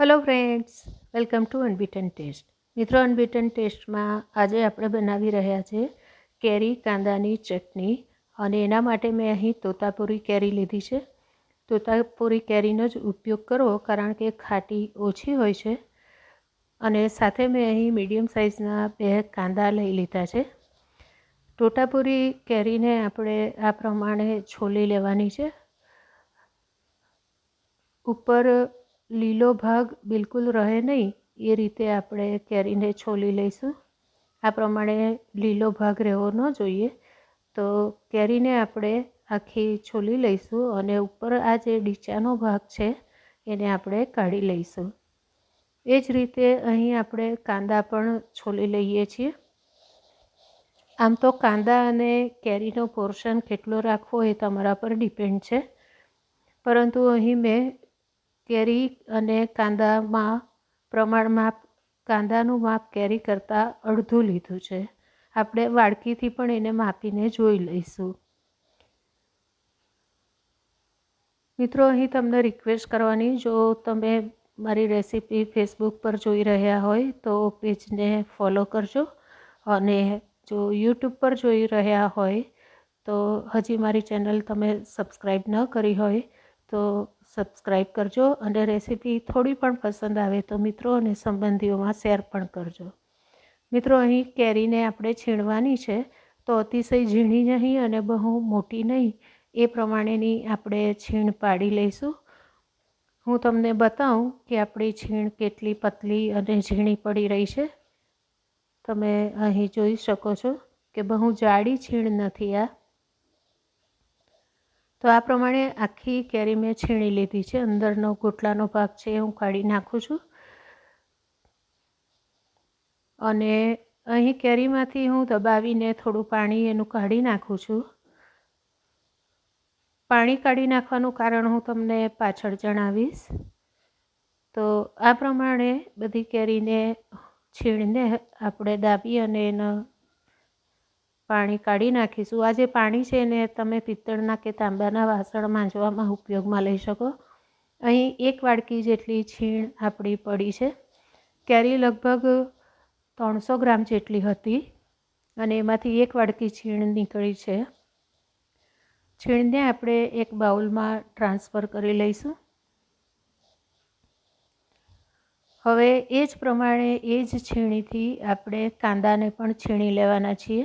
Hello friends welcome to unbeaten taste મિત્રો unbeaten ટેસ્ટમાં આજે આપણે બનાવી રહ્યા છે કેરી, કાંદાની ચટણી અને એના માટે મેં અહીં તોતાપુરી કેરી લીધી છે. તોતાપુરી કેરીનો જ ઉપયોગ કરો, કારણ કે ખાટી ઓછી હોય છે. અને સાથે મેં અહીં મીડિયમ સાઇઝના બે કાંદા લઈ લીધા છે. તોતાપુરી કેરીને આપણે આ પ્રમાણે છોલી લેવાની છે. ઉપર લીલો ભાગ બિલકુલ રહે નહીં, એ રીતે આપણે કેરીને છોલી લઈશું. આ પ્રમાણે લીલો ભાગ રહેવો ન જોઈએ. તો કેરીને આપણે આખી છોલી લઈશું અને ઉપર આ જે ડીચાનો ભાગ છે, એને આપણે કાઢી લઈશું. એ જ રીતે અહીં આપણે કાંદા પણ છોલી લઈએ છીએ. આમ તો કાંદા અને કેરીનો પોર્શન કેટલો રાખવો એ તમારા પર ડિપેન્ડ છે. પરંતુ અહીં મેં કેરી અને કાંદામાં પ્રમાણમાં કાંદાનું માપ કેરી કરતાં અડધું લીધું છે. આપણે વાડકીથી પણ એને માપીને જોઈ લઈશું. મિત્રો, અહીં તમને રિક્વેસ્ટ કરવાની, જો તમે મારી રેસીપી ફેસબુક પર જોઈ રહ્યા હોય, તો પેજને ફોલો કરજો. અને જો યુટ્યુબ પર જોઈ રહ્યા હોય, તો હજી મારી ચેનલ તમે સબસ્ક્રાઈબ ન કરી હોય, તો સબસ્ક્રાઈબ કરજો અને રેસીપી થોડી પણ પસંદ આવે તો મિત્રો અને સંબંધીઓમાં શેર પણ કરજો. મિત્રો, અહીં કેરીને આપણે છીણવાની છે તો અતિશય ઝીણી નહીં અને બહુ મોટી નહીં. એ પ્રમાણેની આપણે છીણ પાડી લઈશું. હું તમને બતાવું કે આપણી છીણ કેટલી પતલી અને ઝીણી પડી રહી છે. તમે અહીં જોઈ શકો છો કે બહુ જાડી છીણ નથી આ. તો આ પ્રમાણે આખી કેરી મેં છીણી લીધી છે. અંદરનો ગોટલાનો ભાગ છે એ હું કાઢી નાખું છું. અને અહીં કેરીમાંથી હું દબાવીને થોડું પાણી એનું કાઢી નાખું છું. પાણી કાઢી નાખવાનું કારણ હું તમને પાછળ જણાવીશ. તો આ પ્રમાણે બધી કેરીને છીણીને આપણે દાબી અને એનો પાણી કાઢી નાખીશું. આ જે પાણી છે એને તમે પિત્તળના કે તાંબાના વાસણ માંજવામાં ઉપયોગમાં લઈ શકો. અહીં એક વાડકી જેટલી છીણ આપણી પડી છે. કેરી લગભગ ત્રણસો ગ્રામ જેટલી હતી અને એમાંથી એક વાડકી છીણ નીકળી છે. છીણને આપણે એક બાઉલમાં ટ્રાન્સફર કરી લઈશું. હવે એ જ પ્રમાણે એ જ છીણીથી આપણે કાંદાને પણ છીણી લેવાના છીએ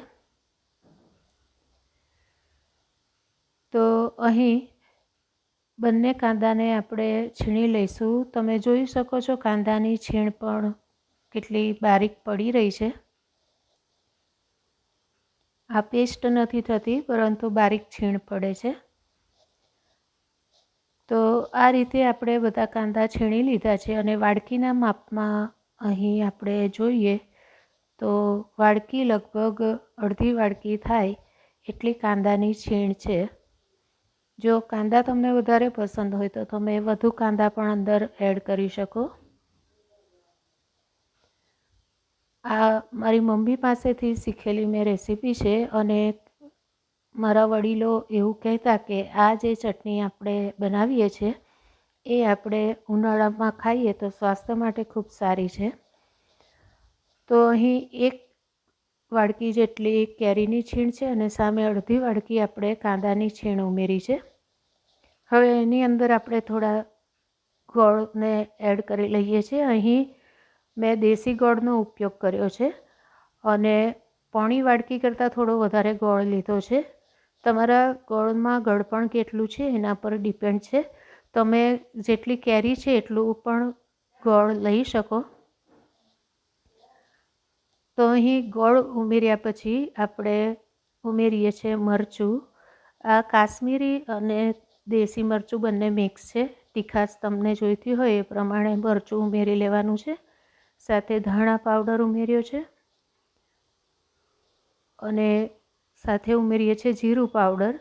તો અહીં બંને કાંદાને આપણે છીણી લઈશું. તમે જોઈ શકો છો કાંદાની છીણ પણ કેટલી બારીક પડી રહી છે. આ પેસ્ટ નથી થતી, પરંતુ બારીક છીણ પડે છે. તો આ રીતે આપણે બધા કાંદા છીણી લીધા છે અને વાડકીના માપમાં અહીં આપણે જોઈએ તો વાડકી લગભગ અડધી વાડકી થાય એટલી કાંદાની છીણ છે. જો કાંદા તમને વધારે પસંદ હોય તો તમે વધુ કાંદા પણ અંદર એડ કરી શકો. આ મારી મમ્મી પાસેથી શીખેલી મેં રેસીપી છે અને મારા વડીલો એવું કહેતા કે આ જે ચટણી આપણે બનાવીએ છીએ, એ આપણે ઉનાળામાં ખાઈએ તો સ્વાસ્થ્ય માટે ખૂબ સારી છે. તો અહીં એક વાડકી જેટલી કેરીની છીણ છે અને સામે અડધી વાડકી આપણે કાંદાની છીણ ઉમેરી છે. હવે એની અંદર આપણે થોડા ગોળને એડ કરી લઈએ છીએ. અહીં મેં દેશી ગોળનો ઉપયોગ કર્યો છે અને પોણી વાડકી કરતાં થોડો વધારે ગોળ લીધો છે. તમારા ગોળમાં ગળપણ કેટલું છે એના પર ડિપેન્ડ છે. તમે જેટલી કેરી છે એટલું પણ ગોળ લઈ શકો. તો અહીં ગોળ ઉમેર્યા પછી આપણે ઉમેરીએ છીએ મરચું. આ કાશ્મીરી અને દેશી મરચું બંને મિક્સ છે. તીખાશ તમને જોઈતી હોય એ પ્રમાણે મરચું ઉમેરી લેવાનું છે. સાથે ધાણા પાવડર ઉમેર્યો છે. અને સાથે ઉમેરીએ છીએ જીરું પાવડર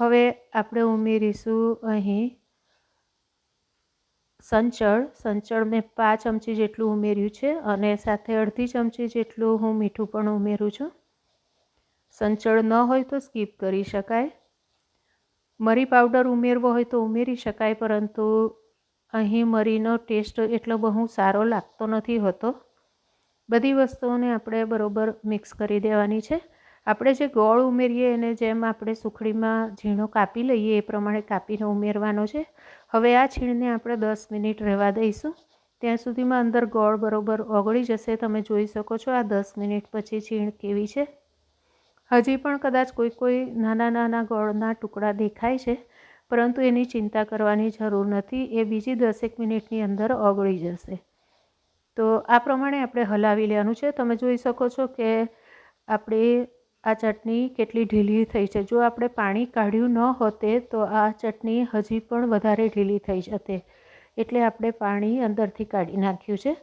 હવે આપણે ઉમેરીશું અહીં સંચળ. સંચળ મેં પાંચ ચમચી જેટલું ઉમેર્યું છે અને સાથે અડધી ચમચી જેટલું હું મીઠું પણ ઉમેરું છું. સંચળ ન હોય તો સ્કીપ કરી શકાય. મરી પાવડર ઉમેરવો હોય તો ઉમેરી શકાય, પરંતુ અહીં મરીનો ટેસ્ટ એટલો બહુ સારો લાગતો નથી હોતો. બધી વસ્તુઓને આપણે બરોબર મિક્સ કરી દેવાની છે. આપણે જે ગોળ ઉમેરીએ એને જેમ આપણે સુખડીમાં ઝીણો કાપી લઈએ એ પ્રમાણે કાપીને ઉમેરવાનો છે. હવે આ છીણને આપણે દસ મિનિટ રહેવા દઈશું. ત્યાં સુધીમાં અંદર ગોળ બરોબર ઓગળી જશે. તમે જોઈ શકો છો આ દસ મિનિટ પછી છીણ કેવી છે. હજી પણ કદાચ કોઈ કોઈ નાના નાના ગોળના ટુકડા દેખાય છે, પરંતુ એની ચિંતા કરવાની જરૂર નથી, એ બીજી દસેક મિનિટની અંદર ઓગળી જશે. તો આ પ્રમાણે આપણે હલાવી લેવાનું છે. તમે જોઈ શકો છો કે આપણે આ ચટણી કેટલી ઢીલી થઈ છે. જો આપણે પાણી કાઢ્યું ન હોતે, તો આ ચટણી હજી પણ વધારે ઢીલી થઈ જતે. એટલે આપણે પાણી અંદરથી કાઢી નાખ્યું છે.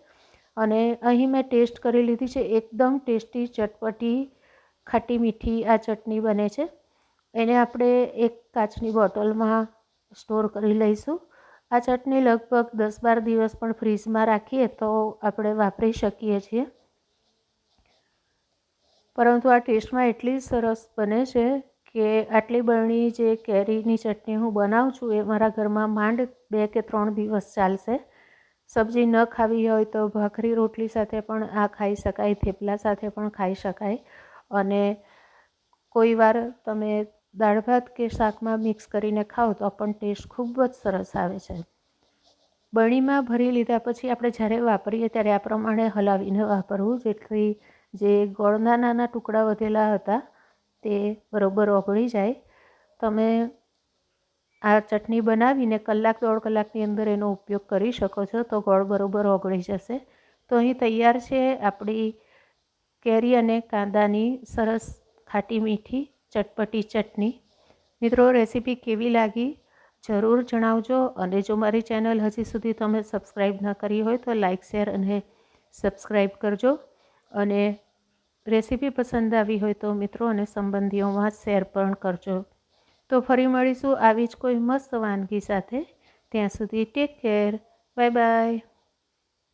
અને અહીં મેં ટેસ્ટ કરી લીધી છે. એકદમ ટેસ્ટી, ચટપટી ખાટી મીઠી આ ચટણી બને છે. એને આપણે એક કાચની બોટલમાં સ્ટોર કરી લઈશું. આ ચટણી લગભગ દસ બાર દિવસ પણ ફ્રીજમાં રાખીએ તો આપણે વાપરી શકીએ છીએ. પરંતુ આ ટેસ્ટમાં એટલી સરસ બને છે કે આટલી બરણી જે કેરીની ચટણી હું બનાવું છું એ મારા ઘરમાં માંડ બે કે ત્રણ દિવસ ચાલશે. સબ્જી ન ખાવી હોય તો ભાખરી રોટલી સાથે પણ આ ખાઈ શકાય, થેપલા સાથે પણ ખાઈ શકાય. અને કોઈ વાર તમે દાળ ભાત કે શાકમાં મિક્સ કરીને ખાઓ તો પણ ટેસ્ટ ખૂબ જ સરસ આવે છે. બરણીમાં ભરી લીધા પછી આપણે જ્યારે વાપરીએ ત્યારે આ પ્રમાણે હલાવીને વાપરવું જેથી જે ગોળના નાના ટુકડા વધેલા હતા તે બરોબર ઓગળી જાય. તમે આ ચટણી બનાવીને કલાક દોઢ કલાકની અંદર એનો ઉપયોગ કરી શકો છો તો ગોળ બરોબર ઓગળી જશે. તો અહીં તૈયાર છે આપણી કેરી અને કાંદાની સરસ ખાટી મીઠી ચટપટી ચટણી. મિત્રો, રેસીપી કેવી લાગી જરૂર જણાવજો અને જો મારી ચેનલ હજી સુધી તમે સબસ્ક્રાઈબ ન કરી હોય તો લાઇક, શેર અને સબસ્ક્રાઈબ કરજો. અને રેસીપી પસંદ આવી હોય તો મિત્રો અને સંબંધીઓમાં શેર પણ કરજો. તો ફરી મળીશું આવી જ કોઈ મસ્ત વાનગી સાથે. ત્યાં સુધી ટેક કેર. Bye bye.